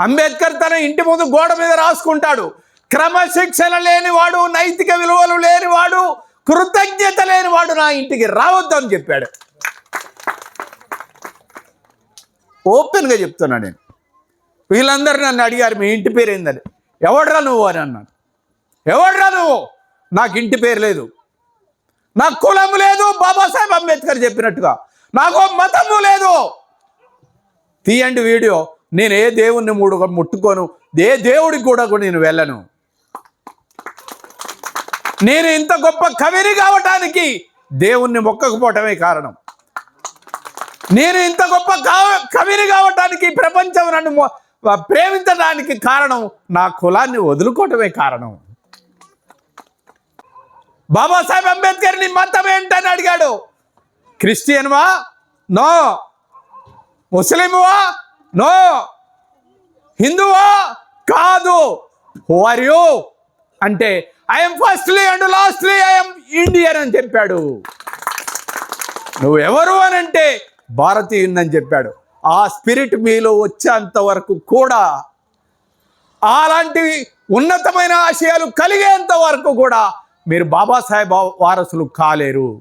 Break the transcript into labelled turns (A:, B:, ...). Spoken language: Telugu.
A: అంబేద్కర్ తన ఇంటి ముందు గోడ మీద రాసుకుంటాడు. క్రమశిక్షణ లేనివాడు నైతిక విలువలు లేనివాడు కృతజ్ఞత లేనివాడు నా ఇంటికి రావద్దు అని చెప్పాడు. ఓపెన్గా చెప్తున్నా నేను. వీళ్ళందరూ నన్ను అడిగారు మీ ఇంటి పేరు ఏందని? ఎవడ్రా నువ్వు? అని అన్నాను. ఎవడ్రా నువ్వు? నాకు ఇంటి పేరు లేదు. నాకు కులము లేదు. బాబాసాహెబ్ అంబేద్కర్ చెప్పినట్టుగా. నాకు మతము లేదు. తీయండి వీడియో. నేను ఏ దేవుణ్ణి మూడు ముట్టుకోను ఏ దేవుడికి కూడా నేను వెళ్ళను. నేను ఇంత గొప్ప కవిని కావటానికి దేవుణ్ణి మొక్కకపోవటమే కారణం. నేను ఇంత గొప్ప కవిని కావటానికి ప్రపంచం నన్ను ప్రేమించడానికి కారణం నా కులాన్ని వదులుకోవటమే కారణం. బాబాసాహెబ్ అంబేద్కర్ నీ మతం ఏంటని అడిగాడు. క్రిస్టియన్వా? నో. ముస్లింవా? నో. హిందువా? కాదు. ఆర్ యూ అంటే I'm firstly and lastly I'm Indian అని చెప్పాడు. నువ్వెవరు అని అంటే భారతీయుని చెప్పాడు. ఆ స్పిరిట్ మీలో వచ్చేంత వరకు కూడా అలాంటి ఉన్నతమైన ఆశయాలు కలిగేంత వరకు కూడా మీరు బాబాసాహెబ్ వారసులు కాలేరు.